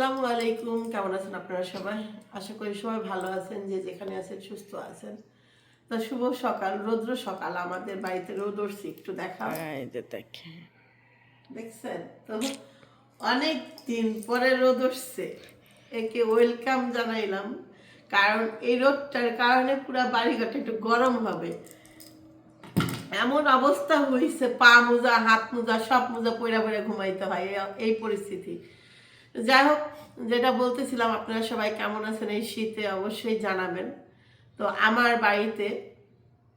আসসালামু আলাইকুম কেমন আছেন আপনারা সবাই? আশা করি সবাই ভালো আছেন যে যেখানে আছেন সুস্থ আছেন। তো শুভ সকাল রৌদ্র সকাল আমাদের বাড়িতে রোদ উঠছে একটু দেখা এই যে দেখে দেখছেন? তো অনেক দিন পরে রোদ উঠছে। একে ওয়েলকাম জানাইলাম কারণ এই রোদটার কারণে পুরো বাড়িঘরটা একটু গরম হবে। এমন অবস্থা হয়েছে পা মোজা হাত মোজা সব মোজা পয়রা পয়রা ঘুমাইতে হয় এই পরিস্থিতি। যাই হোক, যেটা বলতেছিলাম, আপনারা সবাই কেমন আছেন এই শীতে অবশ্যই জানাবেন। তো আমার বাড়িতে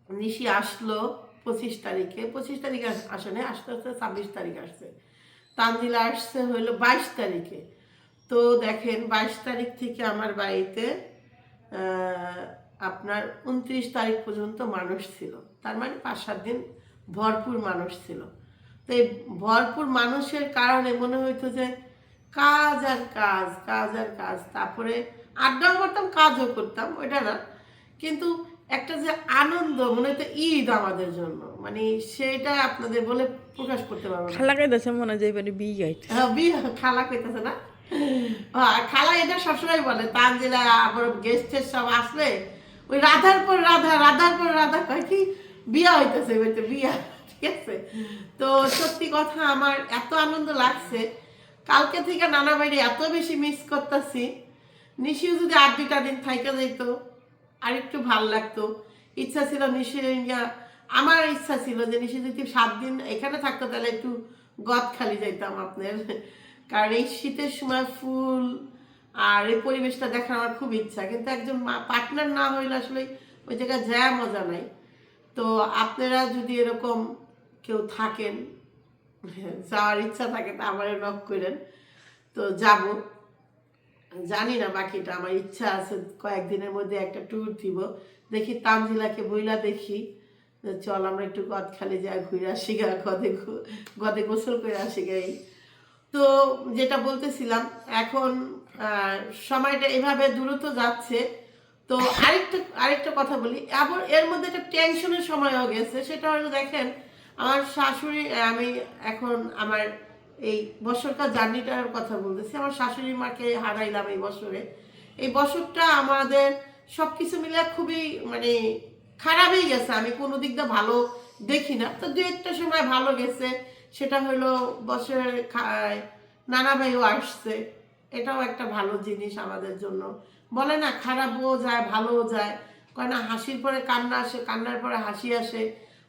নিশি আসলো পঁচিশ তারিখে। পঁচিশ তারিখে আস- আসেনি, আস্তে আস্তে ছাব্বিশ তারিখ আসছে। তানজিলা আসছে হইল বাইশ তারিখে। তো দেখেন, বাইশ তারিখ থেকে আমার বাড়িতে আপনার উনত্রিশ তারিখ পর্যন্ত মানুষ ছিল। তার মানে পাঁচ সাত দিন ভরপুর মানুষ ছিল। তো এই ভরপুর মানুষের কারণে মনে হইতো যে কাজ আর কাজ কাজ আর কাজ। তারপরে আড্ডাও করতাম কাজও করতাম ওইটা না। কিন্তু একটা যে আনন্দ মনে হতো ঈদ আমাদের জন্য। মানে সেটা আপনাদের বলে প্রকাশ করতে পারব খালা কাইতেছে মনে যায় মানে বিয়ে গাইতে হ্যাঁ, বিয়ে খালা কইতেছে না? হ্যাঁ, খালা এটা সবসময় বলে তানজিলা আবার গেস্টের সব আসলে ওই রাধার পর রাধা রাধার পর রাধা কয় কি বিয়া হইতেছে বিয়া ঠিক আছে? তো সত্যি কথা আমার এত আনন্দ লাগছে কালকে থেকে নানা বাইরে এত বেশি মিস করতেছি। নিশিও যদি আর দুইটা দিন থাইকে যাইত, আর একটু ভালো লাগতো। ইচ্ছা ছিল নিশি আমার ইচ্ছা ছিল যে নিশি যদি সাত দিন এখানে থাকতো, তাহলে একটু গদ খালি যাইতাম আপনার। কারণ এই শীতের সময় ফুল আর এই পরিবেশটা দেখার আমার খুব ইচ্ছা। কিন্তু একজন পার্টনার না হইলে আসলে ওই জায়গায় যায় মজা নাই। তো আপনারা যদি এরকম কেউ থাকেন যাওয়ার ইচ্ছা থাকে তা আমার নক করেন। তো যাব। জানি না বাকিটা, আমার ইচ্ছা আছে কয়েকদিনের মধ্যে একটা ট্যুর দিব। দেখি তানজিলাকে বইলা দেখি। চল আমরা একটু গদ খালি যাই, ঘুরে আসি গা, গদে গদে গোসল করে আসি গাই তো যেটা বলতেছিলাম, এখন সময়টা এভাবে দ্রুত যাচ্ছে। তো আরেকটা আরেকটা কথা বলি। আবার এর মধ্যে একটা টেনশনের সময়ও গেছে। সেটা হলো দেখেন আমার শাশুড়ি, আমি এখন আমার এই বছরকার জার্নিটার কথা বলতেছি, আমার শাশুড়ি মাকে হারাইলাম এই বছরে। এই বছরটা আমাদের সব কিছু মিলে খুবই মানে খারাপই গেছে, আমি কোনো দিক দিয়ে ভালো দেখি না। তো দু একটা সময় ভালো গেছে, সেটা হলো বছরের নানা ভাইও আসছে, এটাও একটা ভালো জিনিস আমাদের জন্য। বলে না, খারাপও যায়, ভালোও যায়। কয় না, হাসির পরে কান্না আসে, কান্নার পরে হাসি আসে।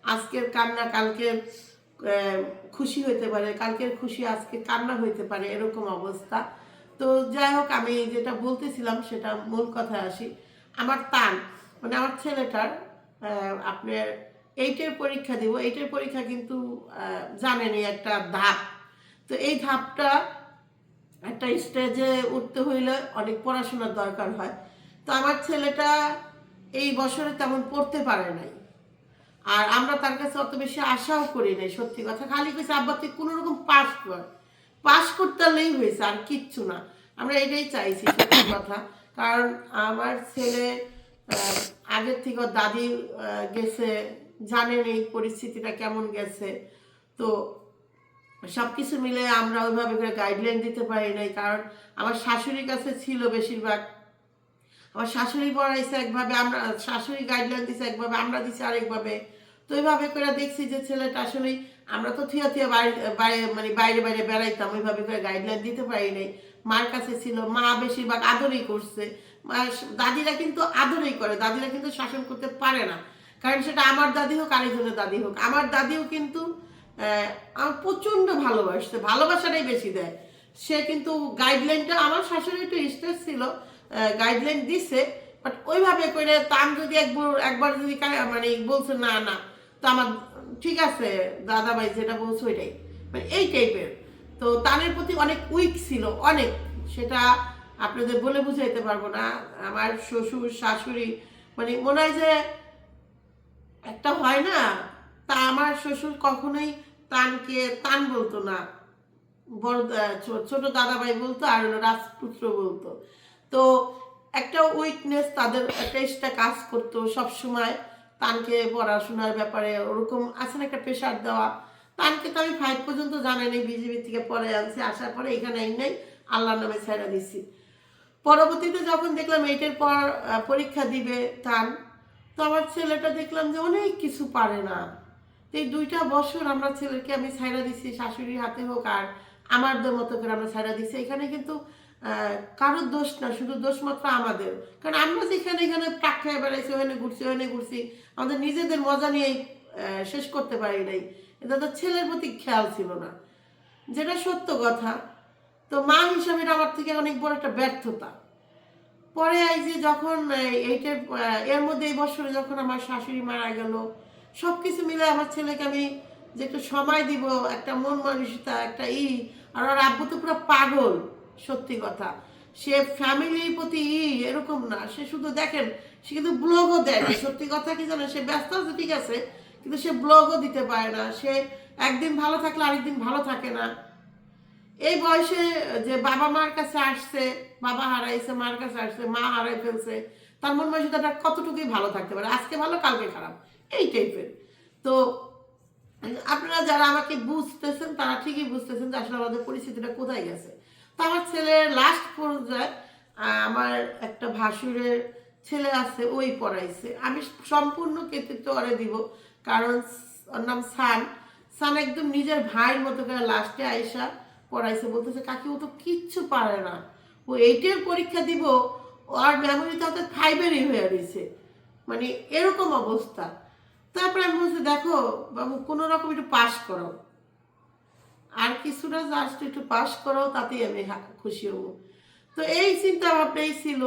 আজকের কান্না কালকের খুশি হইতে পারে কালকের খুশি আজকে কান্না হইতে পারে এরকম অবস্থা। তো যাই হোক আমি যেটা বলতেছিলাম সেটা মূল কথা আসি। আমার তান মানে আমার ছেলেটার আপনার এইটের পরীক্ষা দিব এইটের পরীক্ষা কিন্তু আহ, জানেনই একটা ধাপ। তো এই ধাপটা একটা স্টেজে উঠতে হইলে অনেক পড়াশোনার দরকার হয়। তো আমার ছেলেটা এই বছরে তেমন পড়তে পারে নাই। আর আমরা তার কাছে অত বেশি আশাও করি নাই, সত্যি কথা। খালি কইছে, আব্বা, তুই কোনো রকম পাস কর। পাস করতে পারলেই হয়েছে, আর কিচ্ছু না। আমরা এটাই চাইছি সত্যি কথা। কারণ আমার ছেলে আগের থেকে দাদি গেছে, জানেন এই পরিস্থিতিটা কেমন গেছে। তো সব কিছু মিলে আমরা ওইভাবে করে গাইডলাইন দিতে পারি নাই, কারণ আমার শাশুড়ির কাছে ছিল বেশিরভাগ আমার শাশুড়ি পড়াইছে একভাবে, আমরা, শাশুড়ি গাইডলাইন দিছে একভাবে, আমরা দিছি আরেকভাবে। তো ওইভাবে করে দেখছি যে ছেলেটা আসলে, আমরা তো থিয়া থিয়া বাইরে মানে বাইরে বাইরে বেড়াইতাম, ওইভাবে করে গাইডলাইন দিতে পারি নাই। মার কাছে ছিল, মা বেশিরভাগ আদরই করছে। দাদিরা কিন্তু আদরই করে, দাদিরা কিন্তু শাসন করতে পারে না। কারণ সেটা আমার দাদি হোক, আরেকজনের দাদি হোক। আমার দাদিও কিন্তু আমার প্রচণ্ড ভালোবাসছে, ভালোবাসাটাই বেশি দেয়। সে কিন্তু গাইডলাইনটা আমার শাশুড়ি একটু স্ট্রেস ছিল গাইডলাইন দিছে বাট ওইভাবে করে তাম যদি একবার একবার যদি মানে বলছে না না, তো আমার, ঠিক আছে দাদা ভাই যেটা বলছে ওইটাই। মানে এই টাইপের তো তানের প্রতি অনেক উইক ছিল, অনেক। সেটা আপনাদের বলে বুঝাইতে পারব না। আমার শ্বশুর, শাশুড়ি মানে মনে হয় যে একটা হয় না, তা আমার শ্বশুর কখনোই তানকে, তান বলতো না। বড় ছোট ছোট দাদাভাই বলতো আর রাজপুত্র বলতো। তো একটা উইকনেস তাদের একটা এক্সট্রা কাজ করতো সব সময় তানকে পড়াশোনার ব্যাপারে ওরকম আছে না একটা প্রেশার দেওয়া। তানকে তো আমি ফাইভ পর্যন্ত জানাই নাই বিজেপি থেকে পরে আনছি, আসার পরে এখানে আই নাই, আল্লাহর নামে ছেড়ে দিছি। পরবর্তীতে যখন দেখলাম এইটের পর পরীক্ষা দিবে তান, তো আমার ছেলেটা দেখলাম যে অনেক কিছু পারে না। এই দুইটা বছর আমরা ছেলেকে আমি ছাইড়া দিছি, শাশুড়ির হাতে হোক আর আমাদের মতো করে আমরা ছাইড়া দিছি। এখানে কিন্তু কারোর দোষ না, শুধু দোষ মাত্র আমাদের। কারণ আমরা যেখানে এখানে পাক খেয়ে বেড়াইছি, ওখানে ঘুরছি ওখানে ঘুরছি, আমাদের নিজেদের মজা নিয়েই শেষ করতে পারি নাই। এটা তো ছেলের প্রতি খেয়াল ছিল না। যেটা সত্য কথা, তো মা হিসাবে এটা আমার থেকে অনেক বড় একটা ব্যর্থতা। পরে এই যে যখন এই- এইটার এর মধ্যে এই বছরে যখন আমার শাশুড়ি মারা গেল সব কিছু মিলে আমার ছেলেকে আমি যে একটু সময় দিব, একটা মন মানসিকতা, একটা ই, আর ওর আব্বু তো পুরো পাগল। সত্যি কথা। সে ফ্যামিলির প্রতি এরকম না, সে শুধু দেখেন, সে কিন্তু ব্লগও দেয় সত্যি কথা কি জানেন, সে ব্যস্ত আছে, ঠিক আছে, কিন্তু সে ব্লগও দিতে পারে না। সে একদিন ভালো থাকলে আরেকদিন ভালো থাকে না। এই বয়সে যে বাবা মার কাছে আসছে, বাবা হারাইছে, মার কাছে আসছে, মা হারাই ফেলছে, তার মন মানসিকতাটা কতটুকুই ভালো থাকতে পারে? আজকে ভালো, কালকে খারাপ। এই টাইপের তো আপনারা যারা আমাকে বুঝতেছেন, তারা ঠিকই বুঝতেছেন যে আসলে আমাদের পরিস্থিতিটা কোথায় গেছে। তো আমার ছেলের লাস্ট পর্যায়ে আমার একটা ভাসুরের ছেলে আছে, ওই পড়াইছে। আমি সম্পূর্ণ কৃতিত্ব ওরে দিব, কারণ ওর নাম সান। সান একদম নিজের ভাইয়ের মতো করে লাস্টে আইসা পড়াইছে, বলতেছে, কাকি, ও তো কিচ্ছু পারে না। ও এইটের পরীক্ষা দিব, ওর মেমোরিতে হয়তো ফাইভেরই হয়ে রয়েছে। মানে এরকম অবস্থা। তারপরে আমি বলছি, দেখো বাবু, কোনো রকম একটু পাস করো। আর কিছুটা জাস্ট একটু পাস করাও, তাতেই আমি খুশি হব। তো এই চিন্তা ভাবনাই ছিল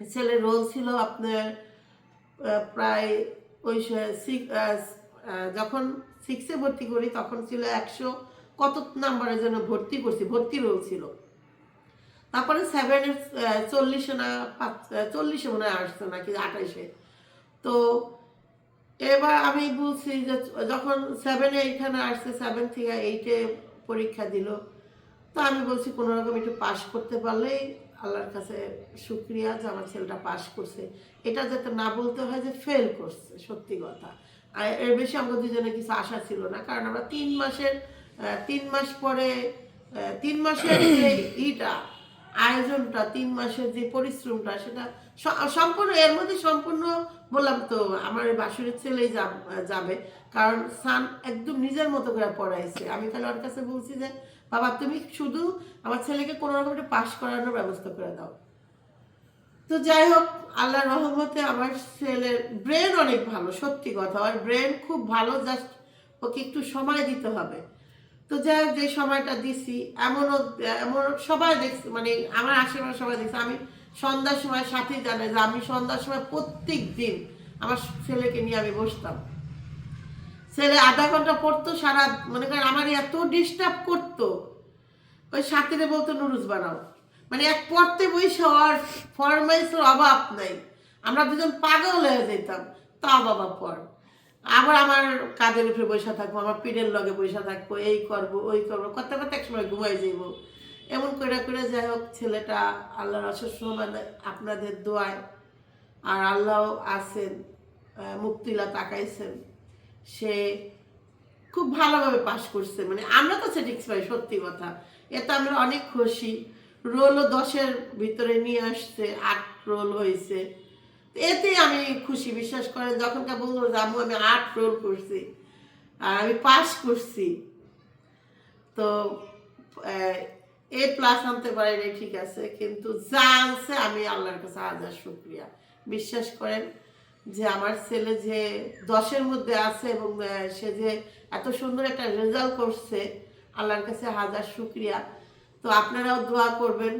ছেলের রোল ছিল আপনার প্রায় ওই যখন সিক্সে ভর্তি করি, তখন ছিল একশো কত নাম্বারের জন্য ভর্তি করছি, ভর্তি রোল ছিল। তারপরে সেভেনের চল্লিশে না চল্লিশে মনে হয় আসছে নাকি আঠাইশে তো এবার আমি বলছি যে যখন সেভেনে এখানে আসছে সেভেন থেকে এইটে পরীক্ষা দিল, তো আমি বলছি কোনো রকম একটু পাশ করতে পারলেই আল্লাহর কাছে শুক্রিয়া যে আমার ছেলেটা পাশ করছে। এটা যাতে না বলতে হয় যে ফেল করছে, সত্যি কথা। আর এর বেশি আমরা দুজনে কিছু আশা ছিল না, কারণ আমরা তিন মাসের তিন মাস পরে তিন মাসের যে ইটা, আয়োজনটা, তিন মাসের যে পরিশ্রমটা, সেটা সম্পূর্ণ, এর মধ্যে সম্পূর্ণ বললাম তো, আমার বাসুরের ছেলেই যাবে। কারণ সান একদম নিজের মতো করে পড়াইছে। আমি তাহলে ওর কাছে বলছি যে, বাবা, তুমি শুধু আমার ছেলেকে কোনো রকম একটা পাশ করানোর ব্যবস্থা করে দাও। তো যাই হোক আল্লাহ রহমতে আমার ছেলের ব্রেন অনেক ভালো, সত্যি কথা। আর ব্রেন খুব ভালো জাস্ট ওকে একটু সময় দিতে হবে। তো যাই হোক, যে সময়টা দিছি, এমনও এমন সবাই দেখছি মানে আমার আশেপাশে সবাই দেখছে। আমি সন্ধ্যার সময় সাথে জানে যে আমি সন্ধ্যার সময় প্রত্যেক দিন আমার ছেলেকে নিয়ে আমি বসতাম। ছেলে আধা ঘণ্টা পড়তো, সারা মনে করেন আমার এত ডিস্টার্ব করতো। ওই সাথীরে বলতো নুডলস বানাও। মানে এক পড়তে বইসে আর ফরমাইশের অভাব নাই। আমরা দুজন পাগল হয়ে যেতাম তা বাবা পড়। আবার আমার কাজের উপরে বসে থাকব, আমার পিঠের লগে বসে থাকব, এই করব, ওই করব, করতে করতে একসময় ঘুমাই যাইব। এমন করে করে যাই হোক, ছেলেটা আল্লাহর অশেষ রহমান আপনাদের দোয়ায়। আর আল্লাহ আছেন মুক্তিলা তাকাইছেন। সে খুব ভালোভাবে পাশ করছে। মানে আমরা তো স্যাটিসফাই সত্যি কথা। এতে আমরা অনেক খুশি। রোলও দশের ভিতরে নিয়ে আসছে, আট রোল হয়েছে। এতে আমি খুশি, বিশ্বাস করেন যখন কা বলব যে, আম্মু, আমি আট রোল করছি আর আমি পাস করছি। তো এ প্লাস আনতে পারিনি ঠিক আছে, কিন্তু যা আনছে আমি আল্লাহর কাছে হাজার শুক্রিয়া। বিশ্বাস করেন যে আমার ছেলে যে দশের মধ্যে আছে এবং সে যে এত সুন্দর একটা রেজাল্ট করছে, আল্লাহর কাছে হাজার শুক্রিয়া। তো আপনারাও দোয়া করবেন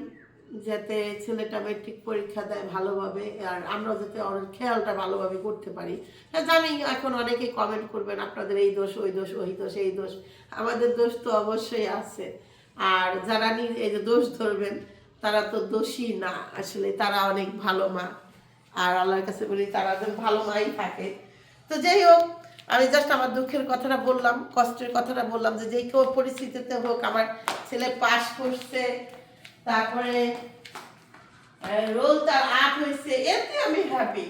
যাতে ছেলেটা মেট্রিক পরীক্ষা দেয় ভালোভাবে, আর আমরাও যাতে ওর খেয়ালটা ভালোভাবে করতে পারি। হ্যাঁ জানি এখন অনেকে কমেন্ট করবেন, আপনাদের এই দোষ, ওই দোষ ওই দোষ, এই দোষ। আমাদের দোষ তো অবশ্যই আছে। আর যারা এই যে দোষ ধরবেন, তারা তো দোষী না। আসলে তারা অনেক ভালো মা। আর আল্লাহর কাছে বলি, তারা যেন ভালো মাই থাকে। তো যাই হোক, আমি জাস্ট আমার দুঃখের কথাটা বললাম, কষ্টের কথাটা বললাম যে যেই কেউ পরিস্থিতিতে হোক, আমার ছেলে পাস করছে, তারপরে রোল তার আট হয়েছে, এতে আমি হ্যাপি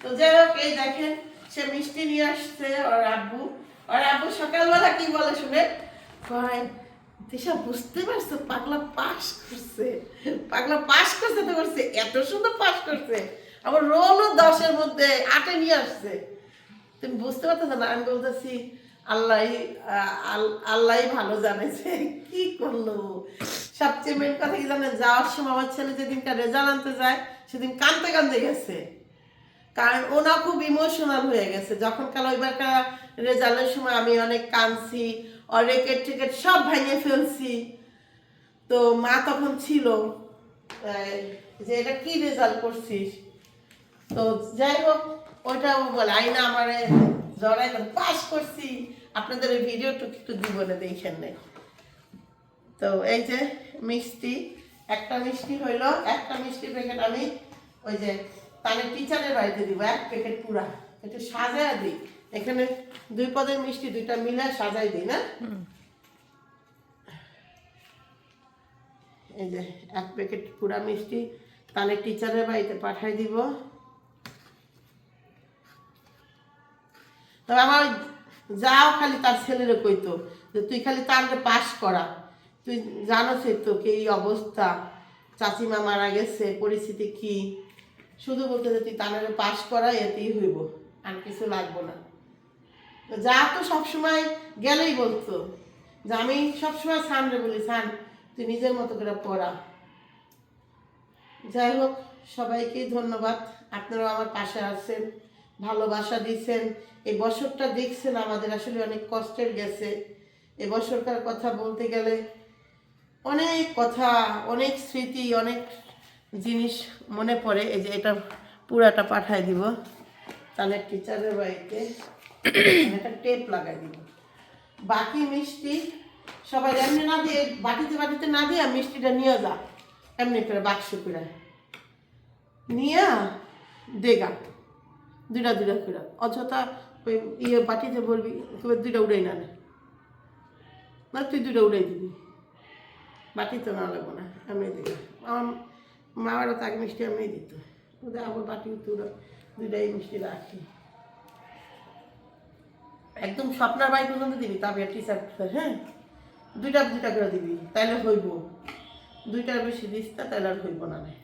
তো যাই হোক, এই দেখেন, সে মিষ্টি নিয়ে আসছে ওর আব্বু। ওর আব্বু সকালবেলা কি বলে শুনে? কয় তিশা, বুঝতে পারছ? পাগলা পাস করছে। পাগলা পাস করছে তো করছে। এত সুন্দর পাস করছে। আবার রোলও দশের মধ্যে আটে নিয়ে আসছে। তুমি বুঝতে পারতেছো না? আমি বলতেছি, আল্লাহ আল্লাহ ভালো জানেছে কি করল। সবচেয়ে মেন কথা কি জানেন? যাওয়ার সময় আমার ছেলে যেদিনকার রেজাল্ট আনতে যায়, সেদিন কানতে কানতে গেছে। কারণ ওনা খুব ইমোশনাল হয়ে গেছে। যখন কাল ওইবারকার রেজাল্টের সময় আমি অনেক কাঁদছি আর রেকেট টেকেট সব ভেঙে ফেলছি তো মা তখন ছিল যে এটা কি রেজাল্ট করছিস তো যাই হোক ওইটাও বলে আইনা আমার জড়াই পাস করছি আপনাদের ওই ভিডিওটুকু একটু জীবনে দেখেন নেই তো এই যে মিষ্টি একটা মিষ্টি হইল একটা মিষ্টি প্যাকেট আমি ওই যে তাহলে টিচারের বাড়িতে দিব এক প্যাকেট পুরা একটু সাজায় দিই এখানে দুই পদের মিষ্টি দুইটা মিলে সাজাই দিই না? এই যে এক প্যাকেট পুরা মিষ্টি তাহলে টিচারের বাড়িতে পাঠাই দিব। তবে আমার যাও খালি তার ছেলেরে কইতো যে তুই খালি তার পাস করা তুই জানোসই তো কি এই অবস্থা চাচিমা মারা গেছে পরিস্থিতি কি? শুধু বলতে যে তুই তানারে পাস করা এতেই হইব আর কিছু লাগবো না। যা তো সবসময় গেলেই বলতো, যে আমি সবসময় সানরে বলি সান তুই নিজের মতো করে পড়া। যাই হোক সবাইকেই ধন্যবাদ। আপনারাও আমার পাশে আছেন, ভালোবাসা দিচ্ছেন এই বছরটা দেখছেন, আমাদের আসলে অনেক কষ্টের গেছে। এই বছরকার কথা বলতে গেলে অনেক কথা, অনেক স্মৃতি, অনেক জিনিস মনে পড়ে। এই যে এটা পুরাটা পাঠাই দিব তাহলে টিচারের বাড়িতে। একটা টেপ লাগাই দিব। বাকি মিষ্টি সবাই এমনি না দিয়ে, বাটিতে বাটিতে না দিয়ে মিষ্টিটা নিয়ে যা, এমনি করে বাক্স করে। নিয়ে দেগা দুটা দুটা করে। অযথা ওই ইয়ে বাটিতে বলবি তবে দুইটা উড়াই না নে। তুই দুইটা উড়াই দিবি। বাটিতে না লাগবো না, আমি দিবি আমার মা মামারও তাকে মিষ্টি আমি দিত। ওদের আবার বাটি তুলো দুটাই মিষ্টি রাখি। একদম স্বপ্নার বাড়ি পর্যন্ত দিবি তবে টিচার হ্যাঁ? দুইটা দুইটা করে দিবি তাইলে হইব। দুইটার বেশি দিস না তাইলে আর হইব না যে,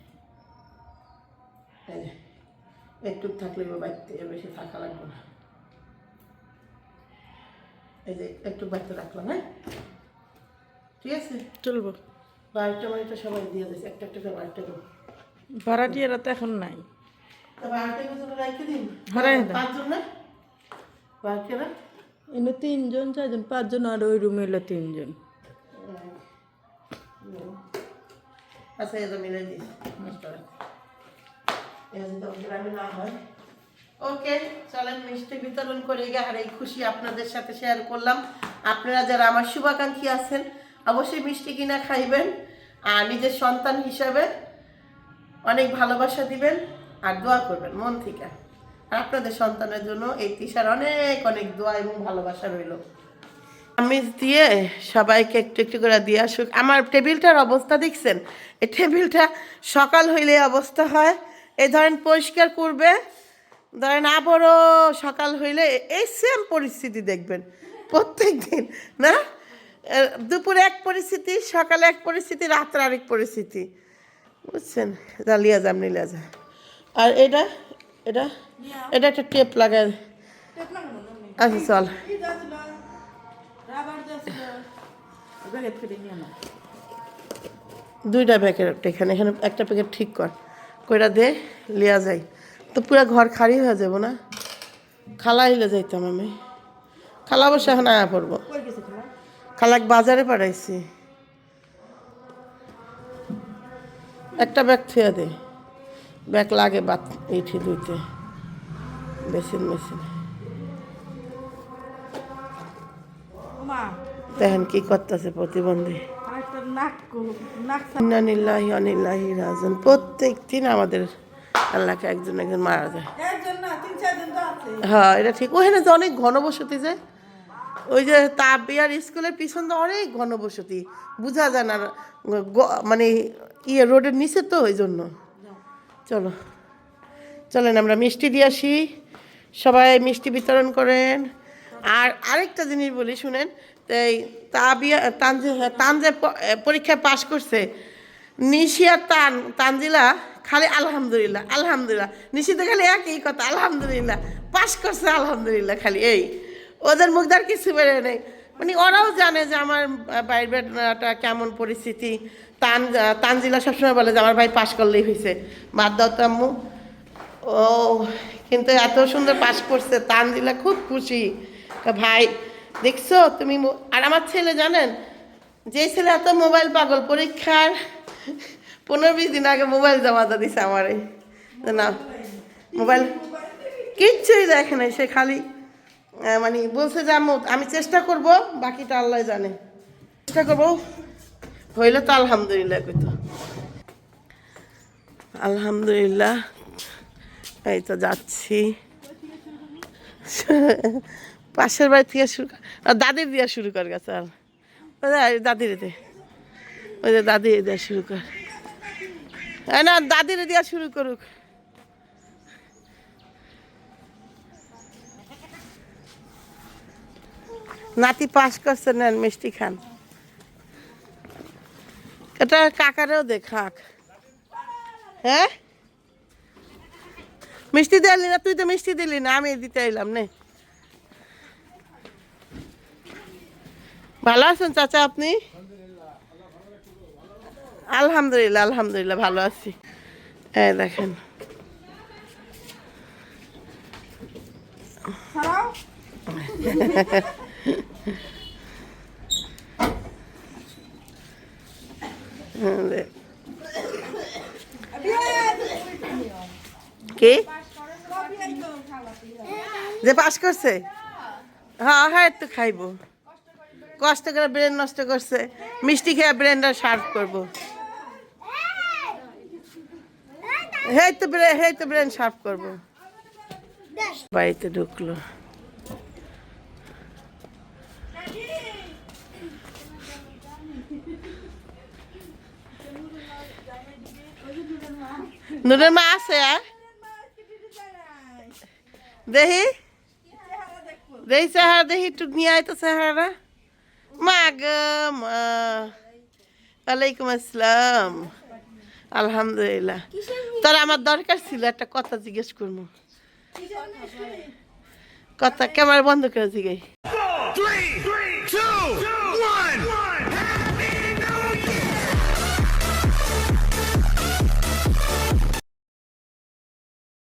একটু থাকলে বাড়িতে বেশি থাকা লাগবে না। এই যে একটু বাড়িতে রাখলাম হ্যাঁ? ঠিক আছে? চলবো। বাড়িটা বাড়িটা সবাই দিয়ে দিয়েছে একটা একটা করে বাড়িটা ভাড়াটিয়ারা তো এখন নাই। তা বাড়িটা কিন্তু রেখে দিন। পাঁচজন না? এনে তিনজন চারজন পাঁচজন আর ওই রুমে এলো তিনজন। আচ্ছা এটা মিলে দিস। গ্রামে না ওকে চলেন মিষ্টি বিতরণ করে। গে আর এই খুশি আপনাদের সাথে শেয়ার করলাম। আপনারা যারা আমার শুভাকাঙ্ক্ষী আছেন অবশ্যই মিষ্টি কিনা খাইবেন। আর নিজের সন্তান হিসাবে অনেক ভালোবাসা দিবেন। আর দোয়া করবেন মন থেকে। আপনাদের সন্তানের জন্য এই তিসার অনেক অনেক দোয়া এবং ভালোবাসা রইল। আমিষ দিয়ে সবাইকে একটু একটু করে দিয়ে আসুক। আমার টেবিলটার অবস্থা দেখছেন? এই টেবিলটা সকাল হইলে অবস্থা হয়। এই ধরেন পরিষ্কার করবে, ধরেন আবারও সকাল হইলে এই সেম পরিস্থিতি দেখবেন। প্রত্যেক দিন না দুপুরে এক পরিস্থিতি, সকালে এক পরিস্থিতি, রাত্রে আরেক পরিস্থিতি। বুঝছেন? যা লিয়া যাম নিলে যা আর এটা এটা? এটা একটা টেপ লাগায়। আচ্ছা চল। দুইটা প্যাকেট এখানে এখানে একটা প্যাকেট ঠিক কর। কইরা দে লিয়া যাই। তো পুরো ঘর খালি হয়ে যাব না? খালা হিলে যাইতাম আমি। খালা অবশ্য এখন আয়া পড়ব। খালাক বাজারে পাঠাইছি। একটা ব্যাগ থুয়ে দে। ব্যাগ লাগে বাত এইটি দুইতে মেশিন মেশিন দেখেন কি করতেছে প্রতিবন্ধী। ইন্নানিল্লাহি অনিল্লাহি রাজন প্রত্যেক দিন আমাদের আল্লাহকে একজন একজন মারা যায়। হ্যাঁ এটা ঠিক। ওখানে যে অনেক ঘনবসতি যায় ওই যে তাবিয়ার স্কুলের পিছন তো অনেক ঘনবসতি। বোঝা যায় না মানে ইয়ে রোডের নিচে তো ওই জন্য। চলো। চলেন, আমরা মিষ্টি দিয়ে আসি। সবাই মিষ্টি বিতরণ করেন। আর আরেকটা জিনিস বলি, শুনেন তো এই তাবিয়া, তানজি, তানজে পরীক্ষায় পাশ করছে। নিশিয়া তান, তানজিলা খালি আলহামদুলিল্লাহ আলহামদুলিল্লাহ। নিশিতে খালি একই কথা, আলহামদুলিল্লাহ। পাশ করছে, আলহামদুলিল্লাহ খালি, এই। ওদের মুখ মুখদার কিছু বেড়ে নেই। মানে ওরাও জানে যে আমার বাইরেটা কেমন পরিস্থিতি। তান তানজিলা সবসময় বলে যে আমার ভাই পাশ করলেই হয়েছে বাদ দাও তো ও, কিন্তু এত সুন্দর পাশ করছে, তানজিলা খুব খুশি। ভাই, দেখছ তুমি আর আমার ছেলে জানেন, যে ছেলে এত মোবাইল পাগল, পরীক্ষার পনেরো বিশ দিন আগে মোবাইল জমা দিয়ে দিছে আমারে। না, মোবাইল কিচ্ছুই দেখে নাই, সে খালি মানে বলছে যে আমি চেষ্টা করব, বাকিটা আল্লাহ জানে। চেষ্টা করব হইলে তো আলহামদুলিল্লাহ কইতো। আলহামদুলিল্লাহ, এই তো যাচ্ছি। পাশের বাড়ি থেকে শুরু দাদির দিয়া শুরু কর গেছে আর ওই দাদির দে। ওই যে দাদি দেওয়া শুরু কর। না দাদির দিয়া শুরু করুক। নাতি পাশ করছে নেন মিষ্টি খান। এটা কাকারেও দে খাক হ্যাঁ? মিষ্টি দিলি না? তুই তো মিষ্টি দিলি না আমি দিতে এলাম নে। ভালো আছেন চাচা আপনি? আলহামদুলিল্লাহ আলহামদুলিল্লাহ ভালো আছি। হ্যাঁ দেখেন হ্যাঁ, দে- কে? যে পাস করছে? হ্যাঁ হ্যাঁ একটু খাইবো। কষ্ট করে ব্রেন নষ্ট করছে। মিষ্টি খেয়ে ব্রেনটা শার্প করব। হেই তো ব্রেন হেই তো ব্রেন শার্প করব। বাড়িতে ঢুকলো। নুরের মা আছে আর দেখি। চেহারা, দেখি একটু নিয়ে আয় তো চেহারা মা গো, মা। ওয়ালাইকুম আসসালাম। আলহামদুলিল্লাহ। তোর আমার দরকার ছিল, একটা কথা জিজ্ঞেস করব। কথা ক্যামেরা বন্ধ করে জিগাই one.